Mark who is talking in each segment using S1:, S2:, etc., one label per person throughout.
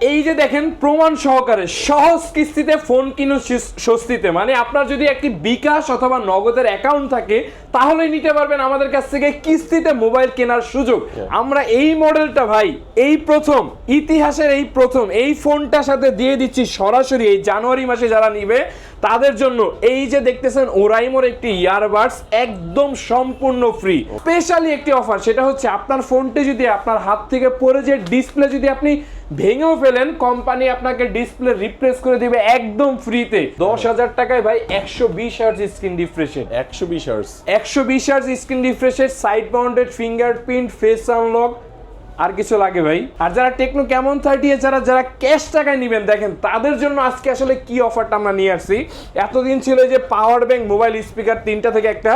S1: এই যে দেখেন প্রমাণ সহকারে সহজ কিস্তিতে ফোন কিনুন শিস- স্বস্তিতে মানে আপনার যদি একটি বিকাশ অথবা নগদের অ্যাকাউন্ট থাকে তাহলে নিতে পারবেন আমাদের কাছ থেকে কিস্তিতে মোবাইল কেনার সুযোগ। আমরা এই মডেলটা ভাই এই প্রথম ইতিহাসের এই প্রথম এই ফোনটার সাথে দিয়ে দিচ্ছি সরাসরি এই জানুয়ারি মাসে যারা নিবে তাদের জন্য এই যে দেখতেছেন ওরাইমোর একটি ইয়ারবাডস একদম সম্পূর্ণ ফ্রি স্পেশালি একটি অফার সেটা হচ্ছে আপনার ফোনটি যদি আপনার হাত থেকে পড়ে যে ডিসপ্লে যদি আপনি ভেঙেও ফেলেন কোম্পানি আপনাকে ডিসপ্লে রিপ্লেস করে দিবে একদম ফ্রিতে দশ হাজার টাকায় ভাই একশো বিশ হার্জ স্ক্রিন রিফ্রেশের
S2: একশো বিশ হার্স
S1: একশো বিশ hertz screen রিফ্রেশের side mounted fingerprint face unlock আর কিছু লাগে ভাই। আর যারা টেকনো কেমন থার্টি যারা যারা ক্যাশ টাকায় নেবেন, দেখেন, তাদের জন্য আজকে আসলে কি অফারটা আমরা নিয়ে আসছি। এতদিন ছিল যে পাওয়ার ব্যাংক মোবাইল স্পিকার তিনটা থেকে একটা।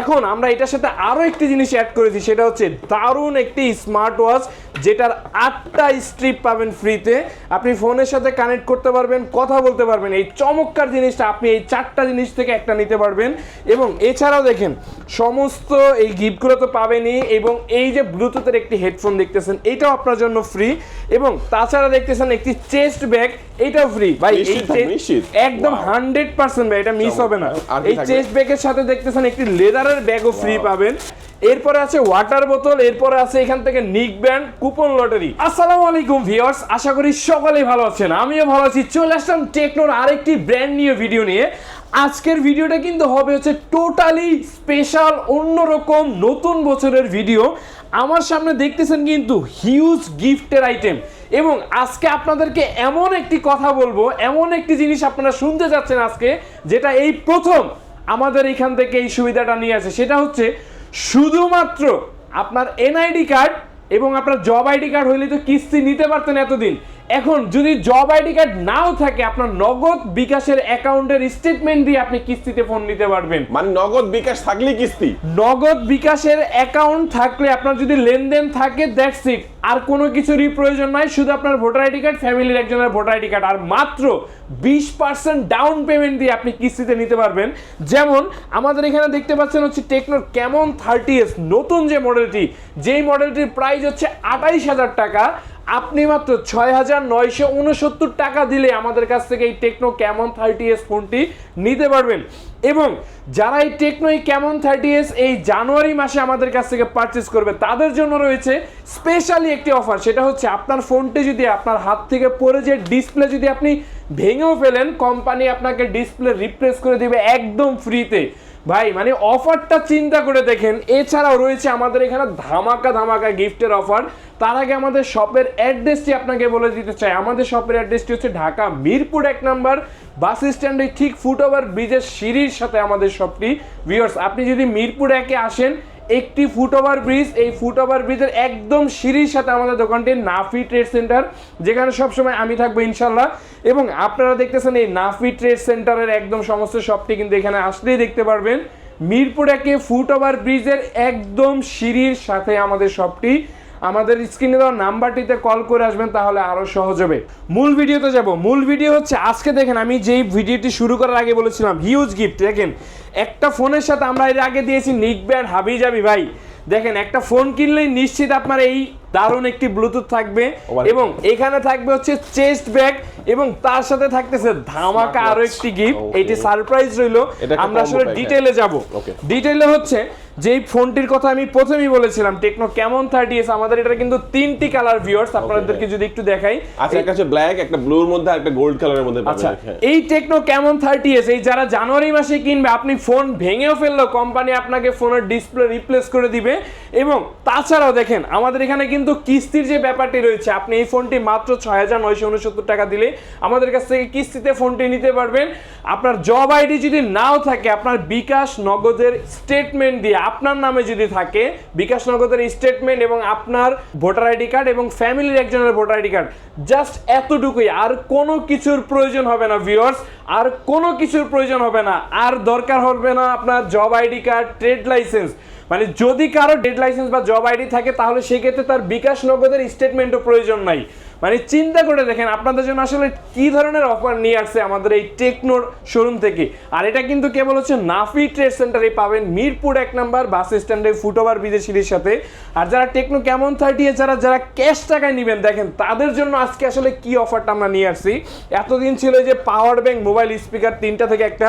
S1: এখন আমরা এটার সাথে আরও একটি জিনিস অ্যাড করেছি, সেটা হচ্ছে দারুণ একটি স্মার্ট ওয়াচ যেটার আটটা স্ট্রিপ পাবেন ফ্রিতে আপনি ফোনের সাথে কানেক্ট করতে পারবেন, কথা বলতে পারবেন। এই চমৎকার জিনিসটা আপনি এই চারটা জিনিস থেকে একটা নিতে পারবেন। এবং এছাড়াও দেখেন, সমস্ত এই গিফটগুলো তো পাবেনই, এবং এই যে ব্লুটুথের একটি হেডফোন দেখতেছেন এটাও আপনার জন্য ফ্রি এবং তাছাড়া দেখতেছেন একটি চেস্ট ব্যাগ এটাও ফ্রি ভাই এই? একদম. হান্ড্রেড পার্সেন্ট ভাই এটা মিস হবে না। এই? চেস্ট ব্যাগের সাথে দেখতেছেন একটি লেদারের ব্যাগও ফ্রি. পাবেন। এরপরে আছে ওয়াটার বোতল এরপরে আছে এখান থেকে নিক ব্যান্ড কুপন লটারি আসসালামু আলাইকুম ভিউয়ার্স আশা করি সকলেই ভালো আছেন। আমিও ভালো আছি। চলে আসলাম টেকনোর আরেকটি ব্র্যান্ড নিউ ভিডিও নিয়ে। আজকের ভিডিওটা কিন্তু হবে হচ্ছে টোটালি স্পেশাল অন্যরকম, নতুন বছরের ভিডিও আমার সামনে দেখতেছেন কিন্তু হিউজ গিফটের আইটেম এবং আজকে আপনাদেরকে এমন একটি কথা বলব, এমন একটি জিনিস আপনারা শুনতে যাচ্ছেন আজকে, যেটা এই প্রথম আমাদের এখান থেকে এই সুবিধাটা নিয়ে আসে। সেটা হচ্ছে শুধুমাত্র আপনার এনআইডি কার্ড এবং আপনার জব আইডি কার্ড হইলে তো কিস্তি নিতে পারতেন এতদিন। এখন যদি জব আইডি কার্ড নাও থাকে আপনার নগদ বিকাশের অ্যাকাউন্টের স্টেটমেন্ট দিয়ে আপনি কিস্তিতে ফোন নিতে পারবেন।
S2: মানে নগদ বিকাশ থাকলে কিস্তি?
S1: নগদ বিকাশের অ্যাকাউন্ট থাকলে আপনার যদি লেনদেন থাকে দ্যাটস ইট আর কোনো কিছুরই প্রয়োজন নাই শুধু আপনার ভোটার আইডি কার্ড ফ্যামিলির একজনের ভোটার আইডি কার্ড আর মাত্র বিশ পার্সেন্ট ডাউন পেমেন্ট দিয়ে আপনি কিস্তিতে নিতে পারবেন। যেমন আমাদের এখানে দেখতে পাচ্ছেন হচ্ছে টেকনোর কেমন থার্টি এস নতুন যে মডেলটি যেই মডেলটির প্রাইস হচ্ছে আঠাইশ হাজার টাকা। আপনি মাত্র ছয় হাজার নয়শো উনসত্তর টাকা দিলে আমাদের কাছ থেকে এই টেকনো কেমন থার্টি এস ফোনটি নিতে পারবেন। এবং যারা এই টেকনো এই কেমন থার্টি এস এই জানুয়ারি মাসে আমাদের কাছ থেকে পারচেস করবে, তাদের জন্য রয়েছে স্পেশালি একটি অফার সেটা হচ্ছে আপনার ফোনটি যদি আপনার হাত থেকে পড়ে যে ডিসপ্লে যদি আপনি ভেঙেও ফেলেন কোম্পানি আপনাকে ডিসপ্লে রিপ্লেস করে দিবে একদম ফ্রিতে ভাই মানে অফারটা চিন্তা করে দেখেন। এছাড়াও রয়েছে আমাদের এখানে ধামাকা ধামাকা গিফটের অফার। তার আগে আমাদের শপের অ্যাড্রেসটি আপনাকে বলে দিতে চাই। আমাদের শপের অ্যাড্রেসটি হচ্ছে ঢাকা মিরপুর এক নাম্বার। বাস স্ট্যান্ডে ঠিক ফুট ওভার ব্রিজের সিঁড়ির সাথে আমাদের শপটি। ভিউয়ার্স আপনি যদি মিরপুর একে আসেন একটি ফুটওভার ব্রিজ এই ফুটওভার ব্রিজের একদম সিঁড়ির সাথে আমাদের দোকানটি নাফি ট্রেড সেন্টার যেখানে সবসময় আমি থাকব ইনশাল্লাহ এবং আপনারা দেখতেছেন এই নাফি ট্রেড সেন্টারের একদম সমস্ত শপটি কিন্তু এখানে আসলেই দেখতে পারবেন। মিরপুর একে ফুটওভার ব্রিজের একদম সিঁড়ির সাথে আমাদের শপটি আমাদের স্ক্রিনে দেওয়া নাম্বারটিতে কল করে আসবেন তাহলে আরও সহজ হবে। মূল ভিডিওতে যাব। মূল ভিডিও হচ্ছে আজকে দেখেন আমি যেই ভিডিওটি শুরু করার আগে বলেছিলাম হিউজ গিফট দেখেন। একটা ফোনের সাথে আমরা এর আগে দিয়েছি নিক ব্যান্ড হাবি যাবি ভাই। দেখেন একটা ফোন কিনলেই নিশ্চিত আপনার এই দারুণ একটি ব্লুটুথ থাকবে এবং এখানে থাকবে হচ্ছে চেস্ট ব্যাগ এবং তার সাথে থাকতেছে ধামাকা
S2: আরও
S1: একটি গিফট. এটি সারপ্রাইজ রইল। আমরা আসলে
S2: pack, হ্যাঁ।
S1: ডিটেইলে যাব. ডিটেইলে হচ্ছে যেই ফোনটির কথা আমি প্রথমেই বলেছিলাম টেকনো কেমন থার্টি এস আমাদের এটা কিন্তু তিনটি কালার ভিউয়ার্স আপনাদেরকে যদি একটু দেখাই।
S2: আচ্ছা একটা হচ্ছে ব্ল্যাক একটা ব্লুর মধ্যে একটা গোল্ড কালারের মধ্যে
S1: আচ্ছা। এই টেকনো কেমন থার্টি এস এই যারা জানুয়ারি মাসে কিনবে আপনি ফোন ভেঙেও ফেলল কোম্পানি আপনাকে ফোনের ডিসপ্লে রিপ্লেস করে দিবে। এবং তাছাড়াও দেখেন আমাদের এখানে কিন্তু কিস্তির যে ব্যাপারটি রয়েছে আপনি এই ফোনটি মাত্র ছয় হাজার নয়শো উনসত্তর টাকা দিলে আমাদের কাছ থেকে কিস্তিতে ফোনটি নিতে পারবেন। আপনার জব আইডি যদি নাও থাকে আপনার বিকাশ নগদের স্টেটমেন্ট দিয়ে আপনার নামে যদি থাকে, বিকাশ নগদের স্টেটমেন্ট এবং আপনার ভোটার আইডি কার্ড এবং ফ্যামিলির একজনের ভোটার আইডি কার্ড জাস্ট এতটুকুই। আর কোনো কিছুর প্রয়োজন হবে না ভিউয়ার্স আর কোনো কিছুর প্রয়োজন হবে না। আর দরকার হবে না আপনার job ID card trade license মানে যদি কারও ডেড লাইসেন্স বা জব আইডি থাকে, তাহলে সেক্ষেত্রে তার বিকাশ নগদের স্টেটমেন্টও প্রয়োজন নাই। মানে চিন্তা করে দেখেন, আপনাদের জন্য আসলে কি ধরনের অফার নিয়ে আসছে আমাদের এই টেকনোর শোরুম থেকে? আর এটা কিন্তু কেবল হচ্ছে নাফি ট্রেড সেন্টারে পাবেন, মিরপুর এক নাম্বার বাস স্ট্যান্ডে ফুটওভার বিদেশির সাথে। আর যারা টেকনো কেমন থার্টি যারা যারা ক্যাশ টাকায় নেবেন, দেখেন তাদের জন্য আজকে আসলে কি অফারটা আমরা নিয়ে আসছি। এতদিন ছিল যে পাওয়ার ব্যাংক মোবাইল স্পিকার তিনটা থেকে একটা।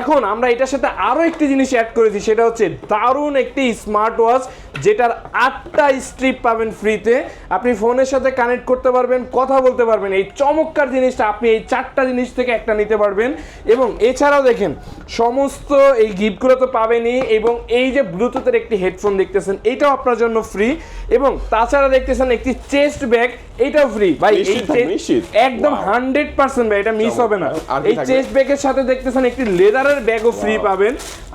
S1: এখন আমরা এটার সাথে আরও একটি জিনিস অ্যাড করেছি, সেটা হচ্ছে দারুণ একটি স্মার্ট ওয়াচ যেটার আটটা স্ট্রিপ পাবেন ফ্রিতে আপনি ফোনের সাথে কানেক্ট করতে পারবেন কথা বলতে পারবেন। এই চমৎকার জিনিসটা আপনি এই চারটা জিনিস থেকে একটা নিতে পারবেন। এবং এছাড়াও দেখেন সমস্ত এই গিফটগুলো তো পাবেনই এবং এই যে ব্লুটুথের একটি হেডফোন দেখতেছেন এটাও আপনার জন্য ফ্রি। এবং তাছাড়া দেখতেছেন একটি চেস্ট ব্যাগ এটাও ফ্রি। ভাই এই। একদম. হান্ড্রেড পার্সেন্ট ভাই এটা মিস হবে না। এই চেস্ট ব্যাগের সাথে দেখতেছেন একটি লেদারের ব্যাগও ফ্রি পাবেন।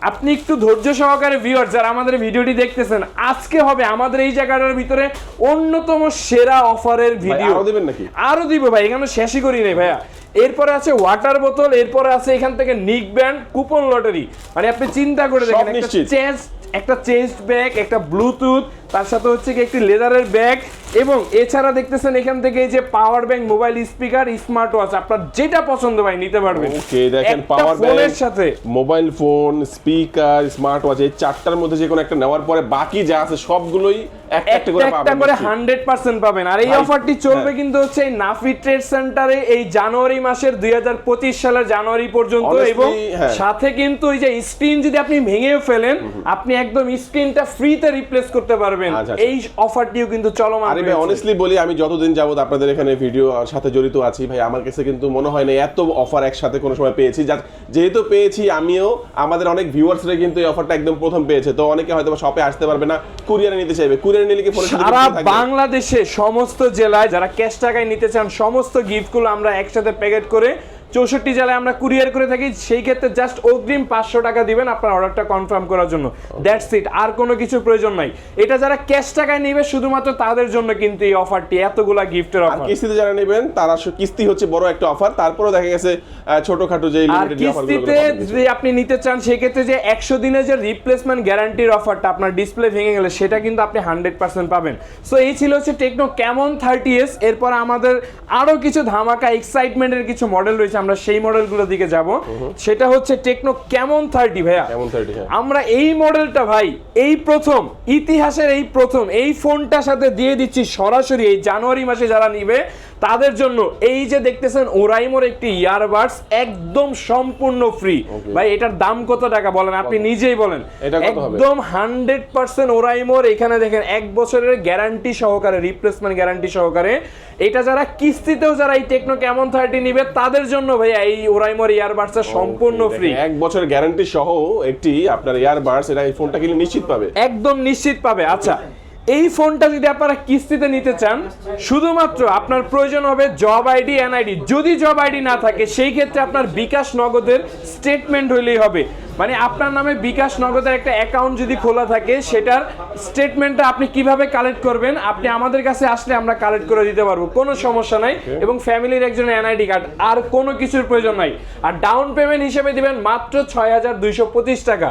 S1: আপনি একটু ধৈর্য সহকারে ভিউয়ার যারা আমাদের ভিডিওটি দেখতেছেন আজকে হবে আমাদের এই জায়গাটার ভিতরে অন্যতম সেরা অফারের ভিডিও
S2: আরও দেবেন নাকি?
S1: আরও দিব ভাই এখানে শেষই করি নাই ভাইয়া। এরপরে আছে ওয়াটার বোতল এরপরে আছে এখান থেকে নিক ব্যান্ড কুপন লটারি মানে আপনি চিন্তা করে দেখেন একটা চেস্ট একটা চেস্ট ব্যাগ একটা ব্লুটুথ তার সাথে হচ্ছে কি একটি লেদারের ব্যাগ এবং এছাড়া দেখতেছেন এখান থেকে এই যে power bank mobile speaker smart watch আপনার যেটা পছন্দ ভাই নিতে পারবেন
S2: ওকে দেখেন পাওয়ার
S1: ফোনের
S2: ব্যাংক
S1: সাথে
S2: mobile phone speaker smart watch এই চারটার মধ্যে যে কোনো একটা নেওয়ার পরে বাকি যা আছে সবগুলোই একটা করে
S1: একটা
S2: পাবেন
S1: আর এই অফারটি চলবে
S2: হ্যাঁ।
S1: কিন্তু হচ্ছে এই নাফি ট্রেড সেন্টারে এই জানুয়ারি মাসের দুই হাজার পঁচিশ সালের জানুয়ারি পর্যন্ত এবং
S2: হ্যাঁ।
S1: সাথে কিন্তু ওই যে স্ক্রিন যদি আপনি ভেঙেও ফেলেন আপনি একদম স্ক্রিনটা ফ্রিতে রিপ্লেস করতে পারবেন
S2: আচ্ছা, আচ্ছা।
S1: এই অফারটিও কিন্তু চলমান রয়েছে।
S2: অনেস্টলি বলি আমি যতদিন যাবত আপনাদের এখানে ভিডিও সাথে জড়িত আছি ভাই আমার কাছে কিন্তু মনে হয় না এত অফার একসাথে কোনো সময় পেয়েছি। যেহেতু পেয়েছি আমিও আমাদের অনেক ভিউয়ার্সরা কিন্তু এই অফারটা একদম প্রথম পেয়েছে। তো অনেকে হয়তো শপে আসতে পারবে না কুরিয়ারে নিতে চাইবে। কুরিয়ারে নিলে কি ফোনের
S1: সারা বাংলাদেশে সমস্ত জেলায় যারা ক্যাশ টাকায় নিতে চান সমস্ত গিফটগুলো আমরা একসাথে প্যাকেট করে চৌষট্টি জেলায় আমরা কুরিয়ার করে থাকি সেই ক্ষেত্রে জাস্ট অগ্রিম পাঁচশো টাকা দিবেন আপনার অর্ডারটা কনফার্ম করার জন্য। দ্যাটস ইট আর কোনো কিছু প্রয়োজন নাই। এটা যারা ক্যাশ টাকায় নিবে শুধুমাত্র তাদের জন্য কিন্তু এই অফারটি এতগুলা গিফটের অফার
S2: কিস্তিতে যারা নেবেন তারা কিস্তি হচ্ছে বড় একটা অফার তারপরেও দেখা গেছে ছোটখাটো যে
S1: কিস্তিতে যদি আপনি নিতে চান সেক্ষেত্রে যে একশো দিনের যে রিপ্লেসমেন্ট গ্যারান্টির অফারটা আপনার ডিসপ্লে ভেঙে গেলে সেটা কিন্তু আপনি হান্ড্রেড পার্সেন্ট পাবেন। সো এই ছিল হচ্ছে টেকনো কেমন থার্টি এস এরপর আমাদের আরও কিছু ধামাকা এক্সাইটমেন্টের কিছু মডেল রয়েছে। আমরা সেই মডেলগুলোর দিকে যাব। সেটা হচ্ছে টেকনো কেমন থার্টি ভাইয়া।
S2: কেমন থার্টি হ্যাঁ।
S1: আমরা এই মডেলটা ভাই এই প্রথম ইতিহাসের এই প্রথম এই ফোনটার সাথে দিয়ে দিচ্ছি সরাসরি এই জানুয়ারি মাসে যারা নিবে তাদের জন্য এই যে দেখতেছেন ওরাইমোর একটি ইয়ারবাডস একদম সম্পূর্ণ ফ্রি ভাই এটার দাম কত টাকা বলেন? আপনি নিজেই বলেন।
S2: এটা
S1: একদম হান্ড্রেড পার্সেন্ট ওরাইমোর। এখানে দেখেন এক বছরের গ্যারান্টি সহকারে রিপ্লেসমেন্ট গ্যারান্টি সহকারে। এটা যারা কিস্তিতেও যারা এই টেকনো কেমন থার্টি নিবে তাদের জন্য ভাইয়া এই ওরাইমোর ইয়ারবাডসটা সম্পূর্ণ ফ্রি
S2: এক বছরের গ্যারান্টি সহ একটি আপনার ইয়ারবাডস এটা এই ফোনটা কিনলে নিশ্চিত পাবে।
S1: একদম নিশ্চিত পাবে। আচ্ছা এই ফোনটা যদি আপনারা কিস্তিতে নিতে চান, শুধুমাত্র আপনার প্রয়োজন হবে জব আইডি, এনআইডি। যদি জব আইডি না থাকে, সেই ক্ষেত্রে আপনার বিকাশ নগদের স্টেটমেন্ট হইলেই হবে। মানে আপনার নামে বিকাশ নগদের একটা অ্যাকাউন্ট যদি খোলা থাকে সেটার স্টেটমেন্টটা আপনি কীভাবে কালেক্ট করবেন? আপনি আমাদের কাছে আসলে আমরা কালেক্ট করে দিতে পারব কোনো সমস্যা নাই। এবং ফ্যামিলির একজন এনআইডি কার্ড আর কোনো কিছুর প্রয়োজন নাই। আর ডাউন পেমেন্ট হিসেবে দিবেন মাত্র ছয় হাজার দুইশো পঁচিশ টাকা।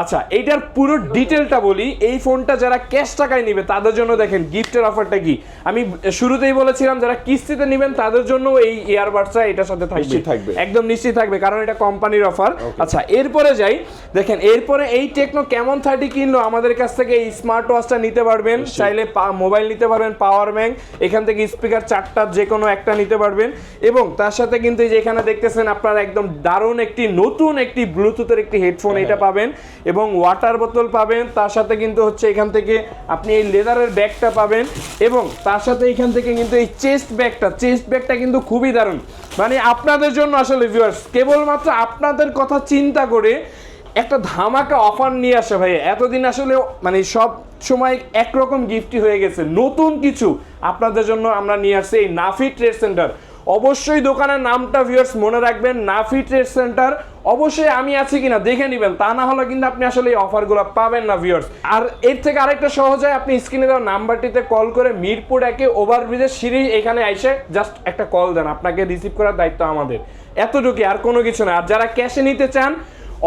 S1: আচ্ছা এইটার পুরো ডিটেলটা বলি এই ফোনটা যারা ক্যাশ টাকায় নিবে তাদের জন্য দেখেন গিফটের অফারটা কি? আমি শুরুতেই বলেছিলাম যারা কিস্তিতে নেবেন তাদের জন্য এই ইয়ারবাডসটা এটার সাথে থাকবে।
S2: থাকবে।
S1: একদম নিশ্চিত থাকবে কারণ এটা কোম্পানির অফার আচ্ছা এরপরে যাই। দেখেন এরপরে এই টেকনো কেমন থার্টি কিনলো? আমাদের কাছ থেকে এই স্মার্ট ওয়াচটা নিতে পারবেন। চাইলে মোবাইল নিতে পারবেন পাওয়ার ব্যাংক এখান থেকে স্পিকার চারটা যে কোনো একটা নিতে পারবেন। এবং তার সাথে কিন্তু এই যে এখানে দেখতেছেন আপনারা একদম দারুণ একটি নতুন একটি ব্লুটুথের একটি হেডফোন এটা পাবেন। এবং ওয়াটার বোতল পাবেন। তার সাথে কিন্তু হচ্ছে এখান থেকে আপনি এই লেদারের ব্যাগটা পাবেন। এবং তার সাথে এখান থেকে কিন্তু এই চেস্ট ব্যাগটা চেস্ট ব্যাগটা কিন্তু খুবই দারুণ। মানে আপনাদের জন্য আসলে ভিউয়ার্স কেবলমাত্র আপনাদের কথা চিন্তা করে একটা ধামাকা অফার নিয়ে আসে ভাই এতদিন আসলে মানে সব সময় একরকম গিফটই হয়ে গেছে। নতুন কিছু আপনাদের জন্য আমরা নিয়ে আসছি এই নাফি ট্রেড সেন্টার অবশ্যই দোকানের নামটা ভিউয়ার্স মনে রাখবেন, নাফি ট্রেড সেন্টার অবশ্যই আমি আছি কিনা দেখে নেবেন। তা না হলে কিন্তু আপনি আসলে এই অফারগুলো পাবেন না ভিউয়ার্স আর এর থেকে আরেকটা সহজ হয়, আপনি স্ক্রিনে দেওয়া নাম্বারটিতে কল করে মিরপুর একে ওভারব্রিজের সিঁড়ি এখানে এসে জাস্ট একটা কল দেন। আপনাকে রিসিভ করার দায়িত্ব আমাদের। এতটুকু আর কোনো কিছু না। আর যারা ক্যাশে নিতে চান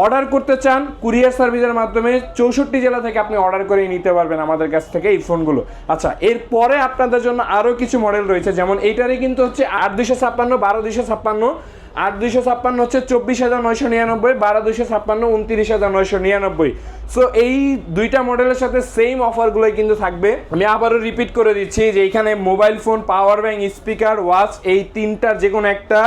S1: অর্ডার করতে চান, কুরিয়ার সার্ভিসের মাধ্যমে চৌষট্টি জেলা থেকে আপনি অর্ডার করে নিতে পারবেন আমাদের কাছ থেকে এই ফোনগুলো। আচ্ছা এরপরে আপনাদের জন্য আরও কিছু মডেল রয়েছে, যেমন এইটারই কিন্তু হচ্ছে আট দুশো ছাপ্পান্ন, বারো দুশো ছাপ্পান্ন আট দুইশো ছাপ্পান্ন হচ্ছে চব্বিশ হাজার নয়শো নিরানব্বই, বারো দুইশো ছাপ্পান্ন, উনত্রিশ হাজার নয়শো নিরানব্বই। সো এই দুইটা মডেলের সাথে সেম অফারগুলোই কিন্তু থাকবে। আমি আবারও রিপিট করে দিচ্ছি যে এখানে mobile phone power bank speaker watch এই তিনটার যে কোনো একটা,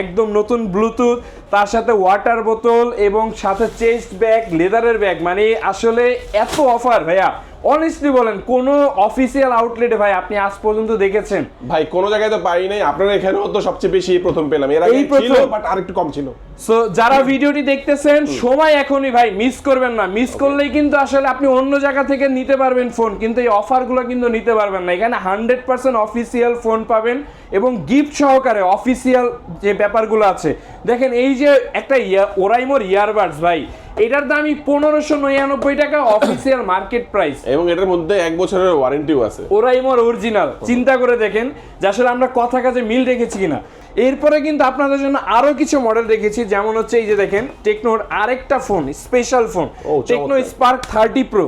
S1: একদম নতুন ব্লুটুথ তার সাথে ওয়াটার বোতল এবং সাথে চেস্ট ব্যাগ লেদারের ব্যাগ মানে আসলে এত অফার ভাইয়া। অনেস্টলি বলেন কোন অফিসিয়াল আউটলেটে ভাই আপনি আজ পর্যন্ত দেখেছেন?
S2: ভাই কোন জায়গায় তো পাই নাই। আপনারা এখানেও তো সবচেয়ে বেশি প্রথম পেলাম। এর আগে ছিল বাট আরেকটু কম ছিল।
S1: সো যারা ভিডিওটি দেখতেছেন সময় এখনই ভাই মিস করবেন না। মিস করলেই কিন্তু আসলে আপনি অন্য জায়গা থেকে নিতে পারবেন ফোন কিন্তু এই অফারগুলো কিন্তু নিতে পারবেন না। এখানে হান্ড্রেড পার্সেন্ট অফিসিয়াল ফোন পাবেন এবং গিফট সহকারে অফিসিয়াল যে ব্যাপারগুলো আছে। দেখেন এই যে একটা ওরাইমোর ইয়ারবাডস ভাই। এটার দামই পনেরোশো নিরানব্বই টাকা অফিসিয়াল মার্কেট প্রাইস
S2: এবং এটার মধ্যে এক বছরের ওয়ারেন্টিও আছে।
S1: ওরাইমোর অরিজিনাল চিন্তা করে দেখেন যে আসলে আমরা কথা কাজে মিল রেখেছি কিনা। এরপরে কিন্তু আপনাদের জন্য আরও কিছু মডেল রেখেছি যেমন হচ্ছে এই যে দেখেন টেকনোর আরেকটা phone special phone Tecno Spark thirty pro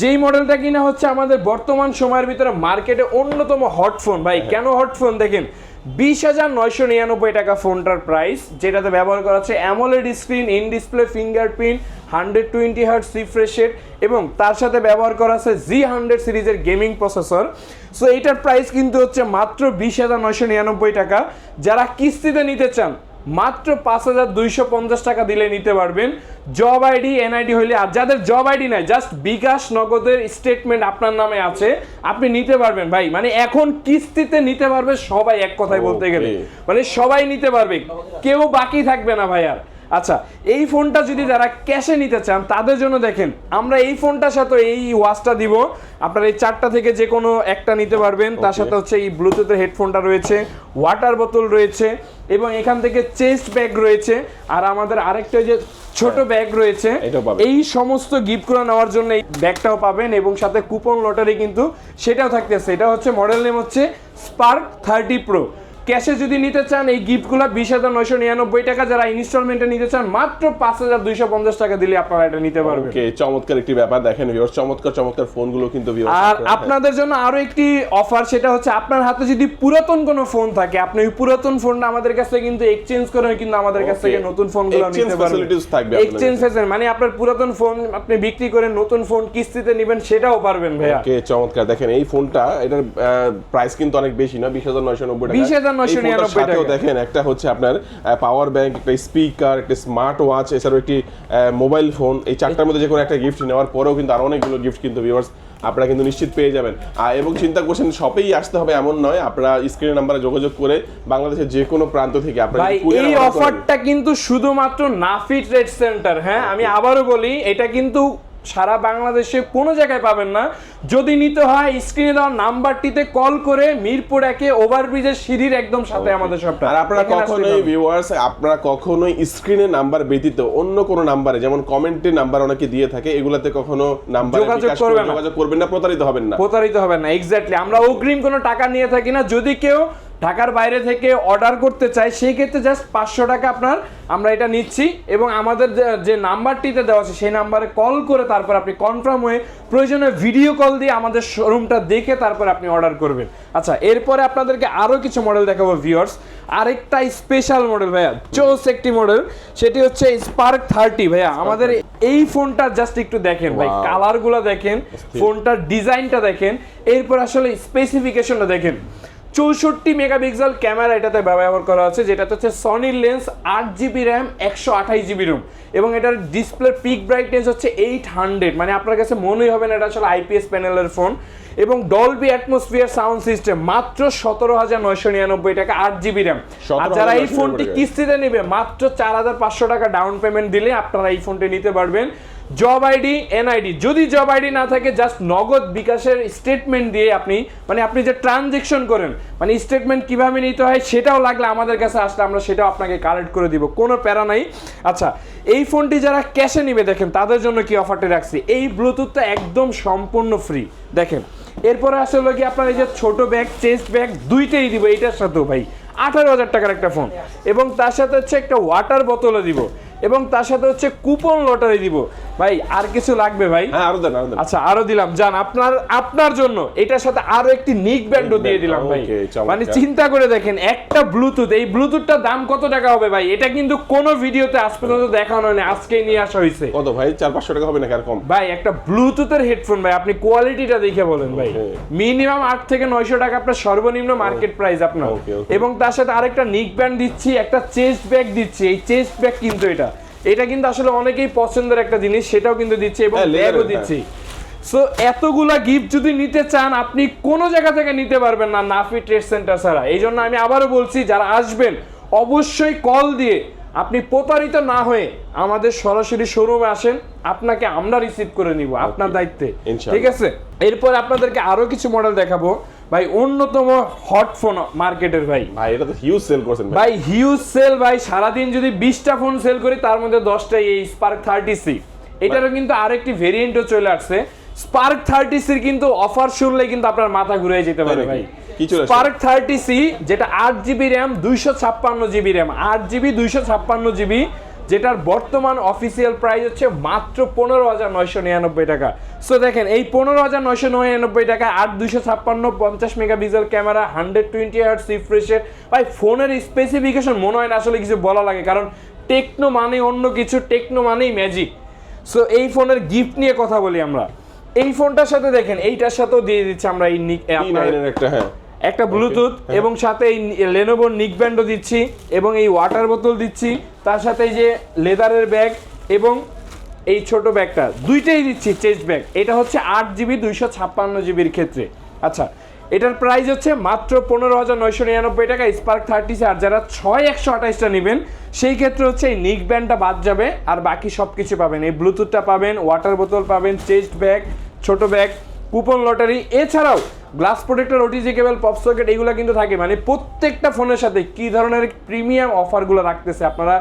S1: যেই মডেলটা কিনা হচ্ছে আমাদের বর্তমান সময়ের ভিতরে মার্কেটে অন্যতম হট ফোন ভাই কেন হট ফোন দেখেন বিশ হাজার নয়শো নিরানব্বই টাকা ফোনটার প্রাইস যেটাতে ব্যবহার করা হচ্ছে AMOLED screen in display fingerprint hundred twenty hertz সিফ্রেশের এবং তার সাথে ব্যবহার করা আছে জি হান্ড্রেড সিরিজের গেমিং প্রসেসর সো এইটার প্রাইস কিন্তু হচ্ছে মাত্র বিশ হাজার নয়শো নিরানব্বই টাকা। যারা কিস্তিতে নিতে চান মাত্র পাঁচ হাজার দুইশো পঞ্চাশ টাকা দিলে নিতে পারবেন। জব আইডি এনআইডি হইলে আর যাদের জব আইডি নাই জাস্ট বিকাশ নগদের স্টেটমেন্ট আপনার নামে আছে আপনি নিতে পারবেন ভাই। মানে এখন কিস্তিতে নিতে পারবে সবাই এক কথায় বলতে গেলে। মানে সবাই নিতে পারবে। কেউ বাকি থাকবে না ভাই আর। আচ্ছা এই ফোনটা যদি যারা ক্যাশে নিতে চান তাদের জন্য দেখেন আমরা এই ফোনটার সাথে এই ওয়াচটা দিব। আপনার এই চারটা থেকে যে কোনো একটা নিতে পারবেন। তার সাথে হচ্ছে এই ব্লুটুথের হেডফোনটা রয়েছে ওয়াটার বোতল রয়েছে এবং এখান থেকে চেস্ট ব্যাগ রয়েছে। আর আমাদের আরেকটা যে ছোট ব্যাগ রয়েছে এই সমস্ত গিফটগুলো নেওয়ার জন্য এই ব্যাগটাও পাবেন এবং সাথে কুপন লটারি কিন্তু সেটাও থাকতেছে। এটা হচ্ছে মডেল নেম হচ্ছে স্পার্ক থার্টি প্রো ক্যাশে যদি নিতে চান এই গিফটগুলো বিশ হাজার নয়শো নিরানব্বই টাকা যারা ইনস্টলমেন্টে নিতে চান মাত্র পাঁচ হাজার দুইশো পঞ্চাশ টাকা দিলে আপনারা এটা নিতে পারবেন।
S2: ওকে চমৎকার একটি ব্যাপার। দেখেন ভিউয়ার্স চমৎকার চমৎকার ফোনগুলো কিন্তু
S1: আর আপনাদের জন্য আরও একটি অফার সেটা হচ্ছে আপনার হাতে যদি পুরাতন কোনো ফোন থাকে আপনি ওই পুরাতন ফোনটা আমাদের কাছ থেকে কিন্তু এক্সচেঞ্জ করে কিন্তু আমাদের কাছ থেকে নতুন ফোনগুলো নিতে পারবেন।
S2: থাকবে
S1: এক্সচেঞ্জ। ফেসিলিটি মানে আপনার পুরাতন ফোন আপনি বিক্রি করে নতুন ফোন কিস্তিতে নেবেন সেটাও পারবেন ভাইয়া।
S2: ওকে চমৎকার। দেখেন এই ফোনটা এটার প্রাইস কিন্তু অনেক বেশি না বিশ হাজার নয়শো নব্বই টাকা।
S1: 20,999
S2: এই সাথেও
S1: টাকা।
S2: দেখেন একটা হচ্ছে আপনার পাওয়ার ব্যাংক একটা স্পিকার একটা স্মার্ট ওয়াচ এছাড়াও একটি মোবাইল ফোন এই চারটার মধ্যে যে কোনো একটা গিফট নেওয়ার পরেও কিন্তু আরও অনেকগুলো গিফট কিন্তু ভিউয়ার্স আপনারা কিন্তু নিশ্চিত পেয়ে যাবেন। এবং চিন্তা করছেন শপেই আসতে হবে এমন নয়। আপনারা স্ক্রিনের নাম্বারে যোগাযোগ করে বাংলাদেশের যে কোনো প্রান্ত থেকে আপনারা
S1: এই অফারটা কিন্তু শুধুমাত্র নাফি ট্রেড সেন্টার হ্যাঁ? আমি আবারও বলি এটা কিন্তু সারা বাংলাদেশে কোনো জায়গায় পাবেন না। যদি নিতে হয় স্ক্রিনে দেওয়া নাম্বারটিতে কল করে মিরপুর একে ওভারব্রিজের সিঁড়ির একদম সাথে আমাদের সবটা।
S2: আর আপনারা কখনোই ভিউয়ার্স আপনারা কখনোই স্ক্রিনে নাম্বার ব্যতীত অন্য কোনো নাম্বারে যেমন কমেন্টে নাম্বার অনেকে দিয়ে থাকে এগুলাতে কখনো নাম্বার
S1: যোগাযোগ করবেন না।
S2: যোগাযোগ করবেন না প্রতারিত হবেন না।
S1: প্রতারিত হবেন না এক্স্যাক্টলি আমরা অগ্রিম কোনো টাকা নিয়ে থাকি না। যদি কেউ ঢাকার বাইরে থেকে অর্ডার করতে চাই সেই ক্ষেত্রে জাস্ট পাঁচশো টাকা আপনার আমরা এটা নিচ্ছি এবং আমাদের যে- নাম্বারটিতে দেওয়া আছে সেই নাম্বারে কল করে তারপর আপনি কনফার্ম হয়ে প্রয়োজনে ভিডিও কল দিয়ে আমাদের শোরুমটা দেখে তারপর আপনি অর্ডার করবেন। আচ্ছা এরপরে আপনাদেরকে আরও কিছু মডেল দেখাবো ভিউয়ার্স আরেকটা স্পেশাল মডেল ভাইয়া চোস একটি মডেল সেটি হচ্ছে স্পার্ক থার্টি ভাইয়া। আমাদের এই ফোনটা জাস্ট একটু দেখেন ভাই কালারগুলো দেখেন ফোনটার ডিজাইনটা দেখেন এরপর আসলে স্পেসিফিকেশনটা দেখেন। চৌষট্টি মেগাপিক্সেল ক্যামেরা এটাতে ব্যবহার করা আছে যেটাতে হচ্ছে সনির লেন্স আট জিবি র্যাম একশো আঠাশ জিবি রুম এবং এটার ডিসপ্লে পিক ব্রাইটনেস হচ্ছে এইট হান্ড্রেড মানে আপনার কাছে মনেই হবে না এটা আসলে আইপিএস প্যানেলের ফোন এবং ডলবি অ্যাটমসফিয়ার সাউন্ড সিস্টেম মাত্র সতেরো হাজার নয়শো নিরানব্বই টাকা আট জিবি র্যাম আর যারা এই ফোনটি কিস্তিতে নেবে মাত্র চার হাজার পাঁচশো টাকা ডাউন পেমেন্ট দিলে আপনারা এই ফোনটি নিতে পারবেন। জব আইডি এনআইডি যদি জব আইডি না থাকে জাস্ট নগদ বিকাশের স্টেটমেন্ট দিয়ে আপনি মানে আপনি যে ট্রানজেকশন করেন মানে স্টেটমেন্ট কীভাবে নিতে হয় সেটাও লাগলে আমাদের কাছে আসলে আমরা সেটাও আপনাকে কালেক্ট করে দিব, কোনো প্যারা নাই। আচ্ছা এই ফোনটি যারা ক্যাশে নিবে, দেখেন, তাদের জন্য কি অফারটি রাখছি? এই ব্লুটুথটা একদম সম্পূর্ণ ফ্রি দেখেন, এরপরে আসলে কি আপনার এই যে ছোট ব্যাগ চেস্ট ব্যাগ দুইটাই দিব, এইটার সাথেও ভাই। আঠারো হাজার টাকার একটা ফোন এবং তার সাথে হচ্ছে একটা ওয়াটার বোতলও দিব। এবং তার সাথে হচ্ছে কুপন লটারি দিব। ভাই আর কিছু লাগবে ভাই?
S2: হ্যাঁ আরও দেন আরও দেন।
S1: আচ্ছা আরও দিলাম। জান আপনার আপনার জন্য এটার সাথে আরও একটি নিক ব্যান্ডও দিয়ে দিলাম ভাই। মানে চিন্তা করে দেখেন একটা ব্লুটুথ এই ব্লুটুথটার দাম কত টাকা হবে ভাই? এটা কিন্তু কোনো ভিডিওতে আজ পর্যন্ত দেখানো হয়নি আজকেই নিয়ে আসা হয়েছে।
S2: কত ভাই? চার পাঁচশো টাকা হবে নাকি আর কম?
S1: ভাই একটা ব্লুটুথের হেডফোন ভাই আপনি কোয়ালিটিটা দেখে বলেন ভাই। মিনিমাম আট থেকে নয়শো টাকা আপনার সর্বনিম্ন মার্কেট প্রাইস আপনার. এবং তার সাথে আরেকটা নিক ব্যান্ড দিচ্ছি একটা চেস্ট ব্যাগ দিচ্ছি। এই চেস্ট ব্যাগ কিন্তু এটা। এটা কিন্তু আসলে অনেকেই পছন্দের একটা জিনিস সেটাও কিন্তু দিচ্ছি এবং
S2: হ্যাঁ,
S1: ব্যাগও দিচ্ছি। সো এতগুলা গিফট যদি নিতে চান আপনি কোনো জায়গা থেকে নিতে পারবেন না নাফি ট্রেড সেন্টার ছাড়া। এই জন্য আমি আবারও বলছি যারা আসবেন অবশ্যই কল দিয়ে আপনি প্রতারিত না হয়ে আমাদের সরাসরি শোরুমে আসেন। আপনাকে আমরা রিসিভ করে নিব আপনার দায়িত্বে। ঠিক আছে? এরপর আপনাদেরকে আরও কিছু মডেল দেখাবো। ভাই অন্যতম হট ফোন মার্কেটের ভাই।
S2: ভাই এটা তো হিউজ সেল করছেন ভাই।
S1: ভাই হিউজ সেল ভাই সারাদিন যদি বিশটা ফোন সেল করি তার মধ্যে দশটা এই স্পার্ক থার্টি সি এটারও কিন্তু আরেকটি ভেরিয়েন্টও চলে আসছে। স্পার্ক থার্টি সির কিন্তু অফার শুনলে কিন্তু আপনার মাথা ঘুরে যেতে পারে ভাই। স্পার্ক থার্টি সি যেটা আট জিবি র্যাম দুইশো ছাপ্পান্ন জিবি র্যাম আট জিবি দুইশো ছাপ্পান্ন জিবি যেটার বর্তমান অফিসিয়াল প্রাইস হচ্ছে মাত্র পনেরো হাজার নয়শো নিরানব্বই টাকা। সো দেখেন, এই পনেরো হাজার নয়শো নিরানব্বই টাকা আট দুইশো ছাপ্পান্ন পঞ্চাশ megapixel camera hundred twenty hertz রিফ্রেশের ভাই, ফোনের স্পেসিফিকেশন মনে হয় না আসলে কিছু বলা লাগে, কারণ টেকনো মানে অন্য কিছু টেকনো মানেই ম্যাজিক সো এই ফোনের গিফট নিয়ে কথা বলি আমরা। এই ফোনটার সাথে দেখেন, এইটার সাথেও দিয়ে দিচ্ছি আমরা এই
S2: একটা হ্যাঁ।
S1: একটা ব্লুটুথ এবং সাথে এই লেনোভোর নিক ব্যান্ডও দিচ্ছি এবং এই ওয়াটার বোতল দিচ্ছি। তার সাথে এই যে লেদারের ব্যাগ এবং এই ছোট ব্যাগটা দুইটাই দিচ্ছি চেস্ট ব্যাগ এটা হচ্ছে আট জিবি দুইশো ছাপ্পান্ন জিবির ক্ষেত্রে। আচ্ছা এটার প্রাইস হচ্ছে মাত্র পনেরো হাজার নয়শো নিরানব্বই টাকা। স্পার্ক থার্টি আর যারা ছয় একশো আঠাইশটা নেবেন। সেই ক্ষেত্রে হচ্ছে এই নিক ব্যান্ডটা বাদ যাবে আর বাকি সব কিছু পাবেন। এই ব্লুটুথটা পাবেন ওয়াটার বোতল পাবেন চেস্ট ব্যাগ ছোট ব্যাগ কুপন লটারি এছাড়াও glass protector OTG cable, pop socket, এগুলো কিন্তু থাকে। মানে প্রত্যেকটা ফোনের সাথে কি ধরনের প্রিমিয়াম অফারগুলো রাখতেছে আপনারা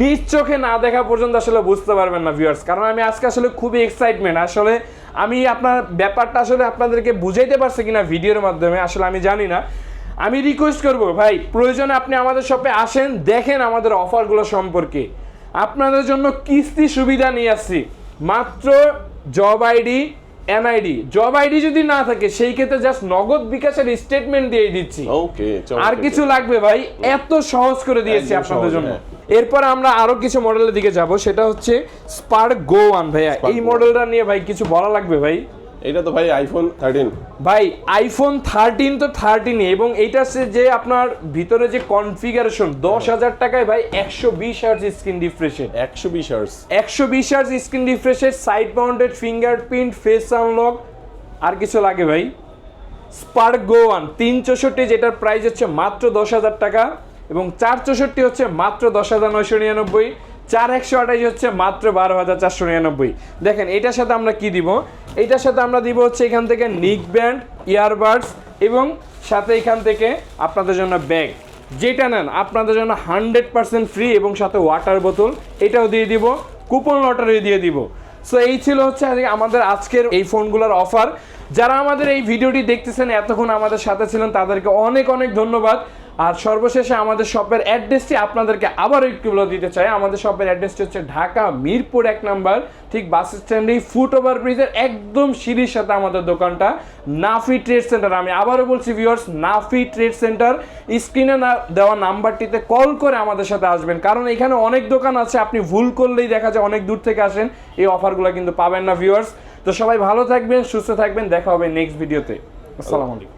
S1: নিজ চোখে না দেখা পর্যন্ত আসলে বুঝতে পারবেন না ভিউয়ার্স কারণ আমি আজকে আসলে খুবই এক্সাইটমেন্ট আসলে আমি আপনার ব্যাপারটা আসলে আপনাদেরকে বুঝাইতে পারছি কিনা ভিডিওর মাধ্যমে, আসলে আমি জানি না। আমি রিকোয়েস্ট করব, ভাই, প্রয়োজনে আপনি আমাদের শপে আসেন, দেখেন আমাদের অফারগুলো সম্পর্কে। আপনাদের জন্য কিস্তি সুবিধা নিয়ে আসছি। মাত্র job ID NID job ID যদি না থাকে সেই ক্ষেত্রে জাস্ট নগদ বিকাশের স্টেটমেন্ট দিয়ে দিচ্ছি।
S2: ওকে
S1: আর কিছু লাগবে ভাই? এত সহজ করে দিয়েছি আপনাদের জন্য।
S2: হ্যাঁ।
S1: এরপর আমরা আরও কিছু মডেলের দিকে যাব সেটা হচ্ছে স্পার্ক গো ওয়ান ভাইয়া। এই মডেলটা নিয়ে ভাই কিছু বলা লাগবে ভাই?
S2: এটা তো ভাই আইফোন থার্টিন
S1: ভাই আইফোন থার্টিন তো থার্টিন এবং এইটা সে যে আপনার ভিতরে যে কনফিগারেশন দশ হাজার টাকায় ভাই একশো বিশ হার্জ স্ক্রিন রিফ্রেশের
S2: একশো বিশ হার্স
S1: একশো বিশ hertz screen রিফ্রেশের side mounted fingerprint face unlock আর কিছু লাগে ভাই? স্পার্ক গো ওয়ান তিন চৌষট্টি যেটার প্রাইস হচ্ছে মাত্র দশ হাজার টাকা এবং চার চৌষট্টি হচ্ছে মাত্র দশ হাজার নয়শো নিরানব্বই। চার একশো আঠাশ হচ্ছে মাত্র বারো হাজার চারশো নিরানব্বই। দেখেন, এটার সাথে আমরা কি দিব? এটার সাথে আমরা দিব হচ্ছে এখান থেকে নিক ব্যান্ড, ইয়ারবাডস এবং সাথে এখান থেকে আপনাদের জন্য ব্যাগ। যেটা নেন, আপনাদের জন্য হান্ড্রেড পার্সেন্ট ফ্রি এবং সাথে ওয়াটার বোতল, এটাও দিয়ে দিব, কুপন লটারি দিয়ে দিব। সো এই ছিল হচ্ছে আমাদের আজকের এই ফোনগুলোর অফার। যারা আমাদের এই ভিডিওটি দেখতেছেন, এতক্ষণ আমাদের সাথে ছিলেন, তাদেরকে অনেক অনেক ধন্যবাদ। আর সর্বশেষে আমাদের শপের অ্যাড্রেসটি আপনাদেরকে আবারও একটু বলে দিতে চাই। আমাদের শপের অ্যাড্রেসটি হচ্ছে ঢাকা মিরপুর এক নাম্বার, ঠিক বাস স্ট্যান্ডেই ফুট ওভার ব্রিজের একদম সিঁড়ির সাথে আমাদের দোকানটা, নাফি ট্রেড সেন্টার। আমি আবারও বলছি ভিউয়ার্স নাফি ট্রেড সেন্টার। স্ক্রিনে না দেওয়া নাম্বারটিতে কল করে আমাদের সাথে আসবেন। কারণ এখানে অনেক দোকান আছে, আপনি ভুল করলেই দেখা যায় অনেক দূর থেকে আসেন, এই অফারগুলো কিন্তু পাবেন না ভিউয়ার্স তো সবাই ভালো থাকবেন, সুস্থ থাকবেন, দেখা হবে নেক্সট ভিডিওতে আসসালামু আলাইকুম।